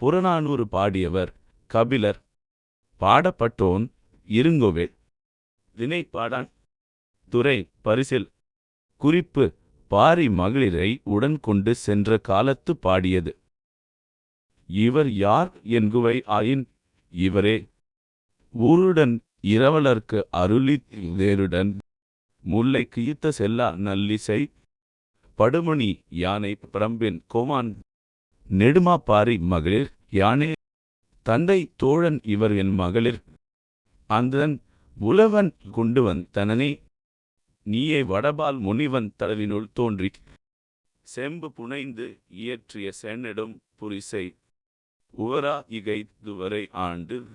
புறநானூறு பாடியவர் கபிலர் பாடப்பட்டோன் இருங்கோவே. தினை பாடான் துறை பரிசில். குறிப்பு பாரி மகளிரை உடன் கொண்டு சென்ற காலத்து பாடியது. இவர் யார் என்குவை ஆயின் இவரே. ஊருடன் இரவலர்க்கு அருளி வேருடன் முல்லைக்கு ஈத்த செல்லா நல்லிசை. படுமணி யானை பிரம்பின் கோமான் நெடுமாப்பாரி மகளிர் யானே. தந்தை தோழன் இவர் என் மகளிர். அந்தன் உலவன் குண்டுவன் தனனே. நீயே வடபால் முனிவன் தடவினுள் தோன்றி. செம்பு புனைந்து இயற்றிய சென்னடும் புரிசை. உவரா இகை துவரை ஆண்டு.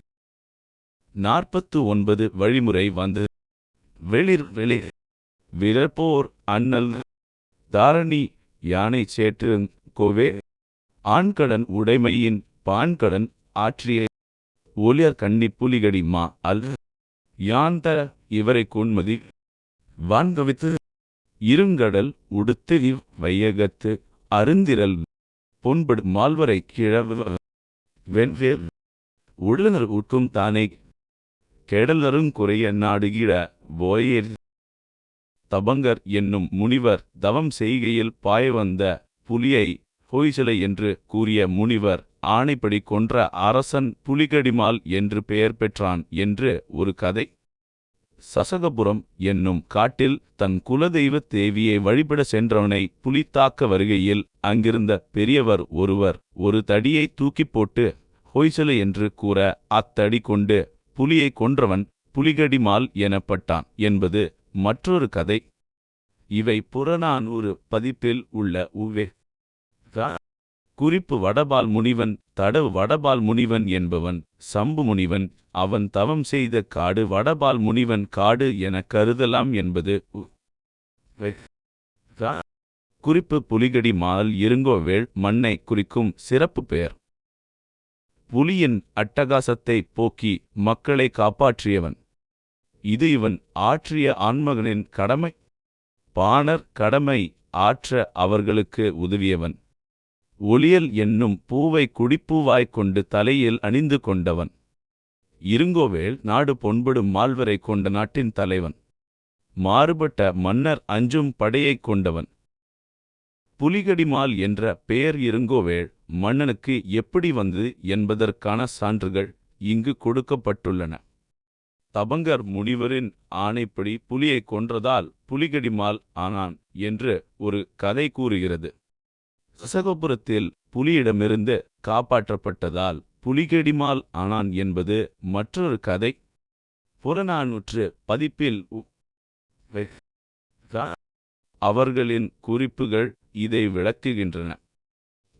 நாற்பத்து ஒன்பது வழிமுறை வந்து. வெளிர் வெளிர். விரப்போர் அண்ணல். தாரணி யானை சேற்று கோவே. ஆண்கடன் உடைமையின் பான்கடன் ஆற்றிய ஒலியர் கண்ணி புலிகடி மா அல் யாந்த இவரை கொன்மதி வான்கவித்து இருங்கடல் உடுத்து இவ் வையகத்து அருந்திரல் பொன்படு மால்வரை கிழவு வெண்வேல் உள்ளனர் உட்கும் தானே கெடலருங் குறைய நாடுகிட போயேர் தபங்கர் என்னும் முனிவர் தவம் செய்கையில் பாய வந்த புலியை ஹொய்சலை என்று கூறிய முனிவர் ஆணைப்படி கொன்ற அரசன் புலிகடிமால் என்று பெயர் பெற்றான் என்று ஒரு கதை. சசகபுரம் என்னும் காட்டில் தன் குலதெய்வ தேவியை வழிபட சென்றவனை புலித்தாக்க வருகையில் அங்கிருந்த பெரியவர் ஒருவர் ஒரு தடியை தூக்கிப் போட்டு ஹொய்சலை என்று கூற அத்தடி கொண்டு புலியை கொன்றவன் புலிகடிமால் எனப்பட்டான் என்பது மற்றொரு கதை. இவை புறநானூறு பதிப்பில் உள்ள உவே குறிப்பு வடபால் முனிவன் தடவு வடபால் முனிவன் என்பவன் சம்பு முனிவன் அவன் தவம் செய்த காடு வடபால் முனிவன் காடு என கருதலாம் என்பது குறிப்பு புலிகடி மால் இருங்கோவேள் மண்ணை குறிக்கும் சிறப்பு பெயர். புலியின் அட்டகாசத்தை போக்கி மக்களை காப்பாற்றியவன். இது இவன் ஆற்றிய ஆண்மகனின் கடமை. பாணர் கடமை ஆற்ற அவர்களுக்கு உதவியவன். ஒளியல் என்னும் பூவை குடிப்பூவாய்க் கொண்டு தலையில் அணிந்து கொண்டவன். இருங்கோவேள் நாடு பொன்படும் மால்வரை கொண்ட நாட்டின் தலைவன். மாறுபட்ட மன்னர் அஞ்சும் படையைக் கொண்டவன். புலிகடிமால் என்ற பெயர் இருங்கோவேள் மன்னனுக்கு எப்படி வந்தது என்பதற்கான சான்றுகள் இங்கு கொடுக்கப்பட்டுள்ளன. தபங்கர் முனிவரின் ஆணைப்படி புலியை கொன்றதால் புலிகடிமால் ஆனான் என்று ஒரு கதை கூறுகிறது. சகோபுரத்தில் புலியிடமிருந்து காப்பாற்றப்பட்டதால் புலிகெடிமால் ஆனான் என்பது மற்றொரு கதை. புறநானூற்று பதிப்பில் அவர்களின் குறிப்புகள் இதை விளக்குகின்றன.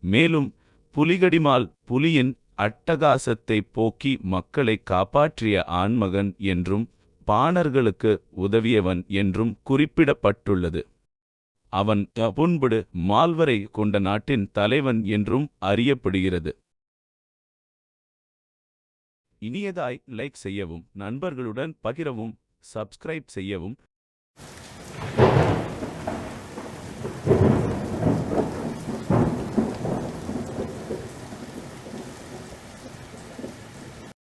மேலும் புலிகடிமால் புலியின் அட்டகாசத்தை போக்கி மக்களை காப்பாற்றிய ஆண்மகன் என்றும் பாணர்களுக்கு உதவியவன் என்றும் குறிப்பிடப்பட்டுள்ளது. அவன் புண்படு மால்வரை கொண்ட நாட்டின் தலைவன் என்றும் அறியப்படுகிறது. இனியதாய் லைக் செய்யவும் நண்பர்களுடன் பகிரவும் சப்ஸ்கிரைப் செய்யவும்